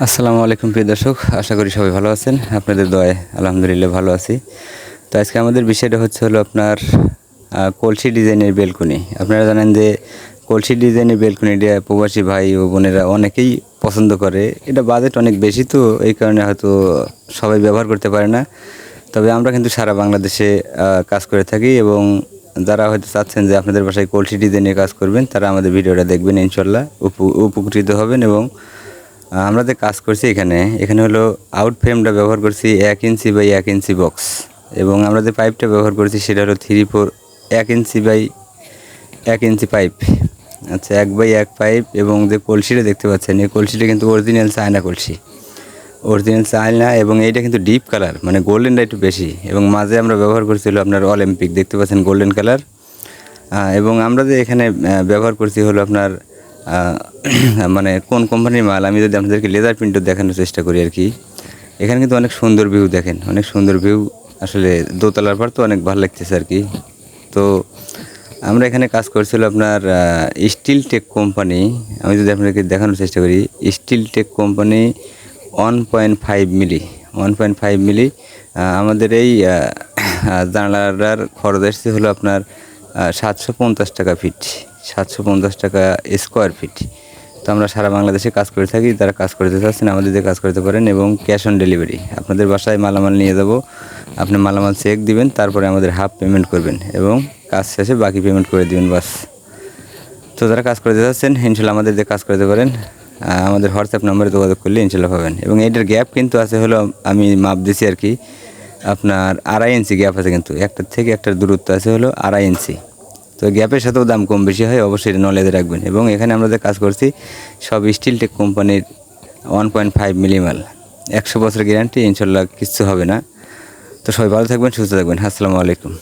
আসসালামু আলাইকুম প্রিয় দর্শক, আশা করি সবাই ভালো আছেন। আপনাদের দয়ায় আলহামদুলিল্লাহ ভালো আছি। তো আজকে আমাদের বিষয়টা হচ্ছে হলো আপনার কলসি ডিজাইনের বেলকুনি। আপনারা জানেন যে কলসি ডিজাইনের বেলকুনিটা প্রবাসী ভাই ও বোনেরা অনেকেই পছন্দ করে। এটা বাজেট অনেক বেশি তো, এই কারণে হয়তো সবাই ব্যবহার করতে পারে না। তবে আমরা কিন্তু সারা বাংলাদেশে কাজ করে থাকি এবং যারা হয়তো চাচ্ছেন যে আপনাদের বাসায় কলসি ডিজাইনের কাজ করবেন, তারা আমাদের ভিডিওটা দেখবেন ইনশাল্লাহ উপ- উপকৃত হবেন এবং আমরা যে কাজ করছি এখানে এখানে হলো আউট ফ্রেমটা ব্যবহার করছি এক ইঞ্চি বাই এক ইঞ্চি বক্স এবং আমরা যে পাইপটা ব্যবহার করছি সেটা হলো থ্রি ফোর এক ইঞ্চি বাই এক ইঞ্চি পাইপ আচ্ছা এক বাই এক পাইপ এবং যে কলসিটা দেখতে পাচ্ছেন, এই কলসিটা কিন্তু অরিজিনাল চায়না কলসি। অরিজিনাল চায়না এবং এইটা কিন্তু ডিপ কালার মানে গোল্ডেনটা একটু বেশি এবং মাঝে আমরা ব্যবহার করছি করছিল আপনার অলিম্পিক দেখতে পাচ্ছেন গোল্ডেন কালার এবং আমরা যে এখানে ব্যবহার করছি হলো আপনার মানে কোন কোম্পানির মাল, আমি যদি আপনাদেরকে লেজার প্রিন্টও দেখানোর চেষ্টা করি আর কি, এখানে কিন্তু অনেক সুন্দর ভিউ দেখেন, অনেক সুন্দর ভিউ আসলে দোতলার পর তো অনেক ভালো লাগতেছে আর কি। তো আমরা এখানে কাজ করছিল আপনার স্টিল টেক কোম্পানি আমি যদি আপনাকে দেখানোর চেষ্টা করি steel tech company one point five milli one point five milli আমাদের এই জানালার খরচ এসছে হলো আপনার সাতশো পঞ্চাশ টাকা ফিট, সাতশো পঞ্চাশ টাকা স্কোয়ার ফিট তো আমরা সারা বাংলাদেশে কাজ করে থাকি তারা কাজ করতে চাচ্ছেন আমাদের দিয়ে কাজ করতে পারেন এবং ক্যাশ অন ডেলিভারি আপনাদের বাসায় মালামাল নিয়ে যাব, আপনি মালামাল চেক দিবেন, তারপরে আমাদের হাফ পেমেন্ট করবেন এবং কাজ শেষে বাকি পেমেন্ট করে দিবেন বাস। তো যারা কাজ করতে চাচ্ছেন, ইনশাল্লাহ আমাদের দিয়ে কাজ করতে পারেন আমাদের হোয়াটসঅ্যাপ নম্বরে যোগাযোগ করলে ইনশাল্লাহ পাবেন। এবং এটার গ্যাপ কিন্তু আছে হলো আমি মাপ দিছি আর কি আপনার আড়াই ইঞ্চি গ্যাপ আছে কিন্তু। একটার থেকে একটার দূরত্ব আছে হলো আড়াই ইঞ্চি। তো গ্যাপের সাথেও দাম কম বেশি হয়, অবশ্যই নলেজ রাখবেন। এবং এখানে আমরা যে কাজ করছি, সব স্টিল টেক কোম্পানির ওয়ান পয়েন্ট ফাইভ মিলিমাল একশো বছর গ্যারান্টি ইনশাল্লাহ কিচ্ছু হবে না। তো সবাই ভালো থাকবেন, সুস্থ থাকবেন। আসসালামু আলাইকুম।